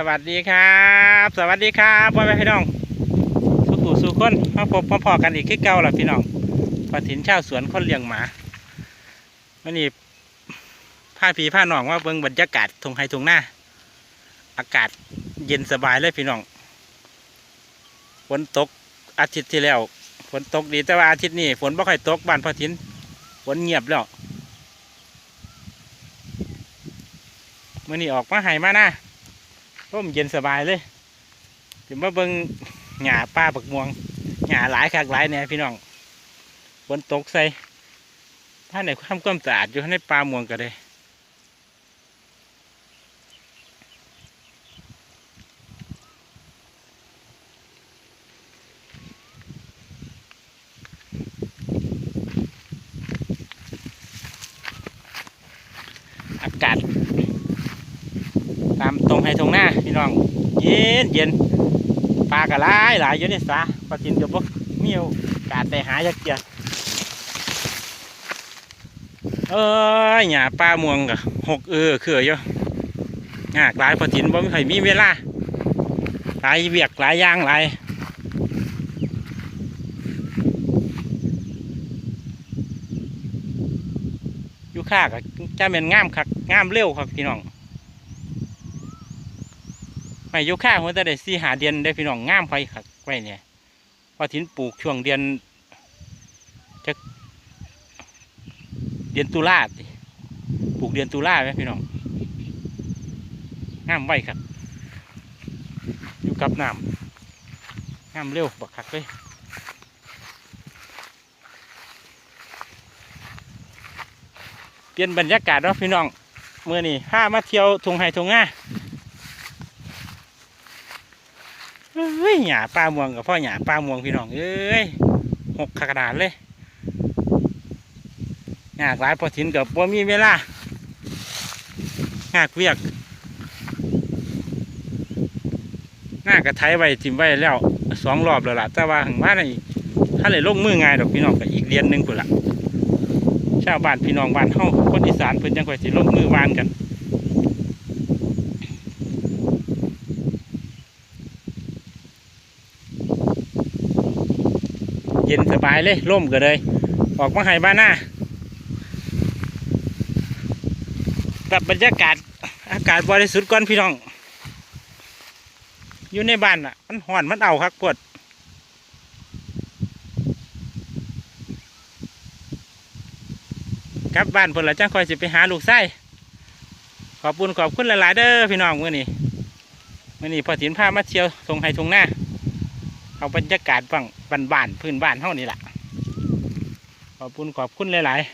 สวัสดีครับ สวัสดีครับพ่อแม่พี่น้องสุขุสุขคนมาพบมาพอกันอีกคือเก่าล้วพี่น้องปถินชาวสวนคนเลี้ยงหมาวันนี้ผ้าผีผ้าหนองว่าเบิ่งบรรยากาศทงไฮทงหน้า อากาศเย็นสบายเลยพี่น้องฝนตกอาทิตย์ที่แล้วฝนตกดีแต่ว่าอาทิตย์นี้ฝนไม่ค่อยตกบ้านพ่อถินฝนเงียบแล้วมื่อนี้ออกมาไห้มาหน้า ร่มเย็นสบายเลยถึงมาเบิงหญ้าป้าปักม่วงหญ้าหลายคักหลายแหน่ยพี่น้องฝนตกใส่ถ้าไหนทำความสะอาดอยู่ในปลาม่วงก็เลยอากาศตามตรงให้ตรงหน้า น้องเย็นเย็นปลากระไรหลายอยู่ในสาปลากินกับพวกมีโอกาสได้หาจักเกียเอ้ยหญ้าปลาม่วงกะหกเออคืออยู่ยากหลายพอถินบ่มีใครมีเวลาหลายเวียกหลายย่างหลายอยู่ข้ากะจะเป็นงามคักงามเร็วครับพี่น้อง ไม่ยกข้างมันจะได้สี่หาเดือนได้พี่น้องงามไปขักไว้เนี่ยพอถินปลูกช่วงเดือนจะเดือนตุลาปลูกเดือนตุลาไหมพี่น้องงามไว้ครับอยู่กับน้ำงามเร็วบักคักเลยเปลี่ยนบรรยากาศเนาพี่น้องเมื่อนี่พามาเที่ยวทงไฮทงง่า เฮ้ยหยาปลาม่วงกับพ่อหยาปลาม่วงพี่น้องเอ้ยหกขนาดเลยงากหลายพอถินกับบ่มีเวลางากเวียกงากกระไทยไว้ทิมไว้แล้วสองรอบแล้วล่ะ แต่ว่าหังว่านี่ถ้าเลยลงมือง่ายดอกพี่น้องก็อีกเรียนหนึ่งพุ่นละชาวบ้านพี่น้องบ้านเฮาคนอีสานเพิ่นจังคอยสิลงมือวานกัน เย็นสบายเลยร่มก็เลย ออกมาให้บ้านหน้าปรับบรรยากาศอากาศบริสุทธิ์ก่อนพี่น้อง อยู่ในบ้านอะ มันห่อนมันเอาครับปวดกลับบ้านเพิ่นละจังคอยสิไปหาลูกไส้ขอบคุณขอบคุณหลายๆเด้อพี่น้องมื่อนี้มื่อนี้พอถินพามาเที่ยวทงไฮทงหน้าเอาบรรยากาศบ้าง บ้านๆพื้นบ้านเท่านี้แหละขอบคุณขอบคุณหลายๆ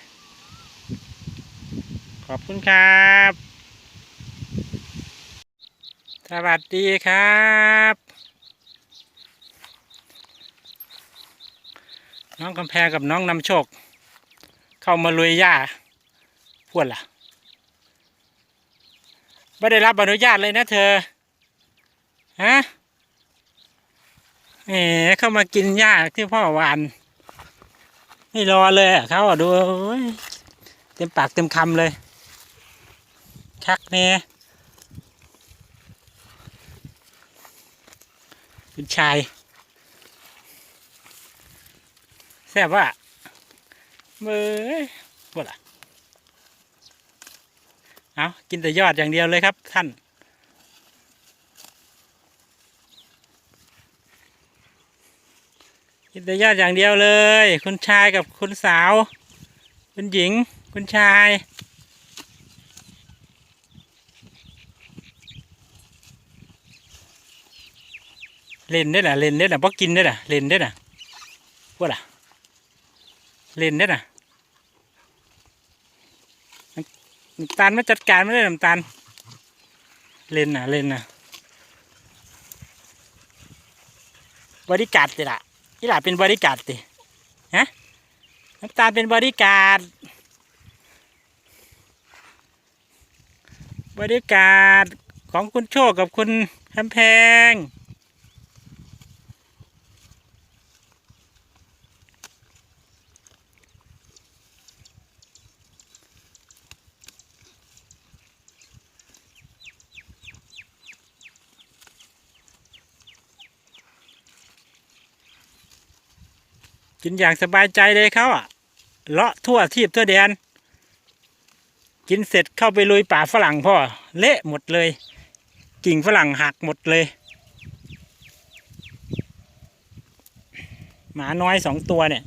ขอบคุณครับ สวัสดีครับ น้องกำแพงกับน้องนำโชค เข้ามาลุยหญ้าพวดล่ะไม่ได้รับอนุญาตเลยนะเธอ ฮะ แหมเข้ามากินหญ้าที่พ่อหวานไม่รอเลยเขาอะดูเต็มปากเต็มคำเลยคักเน่เป็นชายแซ่บว่ะเบ้ยบ่ล่ะเอากินแต่ยอดอย่างเดียวเลยครับท่าน กินแต่ยอดอย่างเดียวเลย คุณชายกับคุณสาว คุณหญิง คุณชายเล่นได้น่ะเล่นได้น่ะบ่กินได้น่ะเล่นได้น่ะว่าล่ะเล่นได้น่ะน้ำตาลมาจัดการไม่ได้น้ำตาลเล่นน่ะเล่นน่ะบริการติล่ะ ที่หล่ะเป็นบริการติฮะน้ำตาลเป็นบริการบริการของคุณโชคกับคุณคำแพง กินอย่างสบายใจเลยเขาอะเลาะทั่วทีบทั่วแดน กินเสร็จเข้าไปลุยป่าฝรั่งพ่อ เละหมดเลย กิ่งฝรั่งหักหมดเลย หมาน้อยสองตัวเนี่ย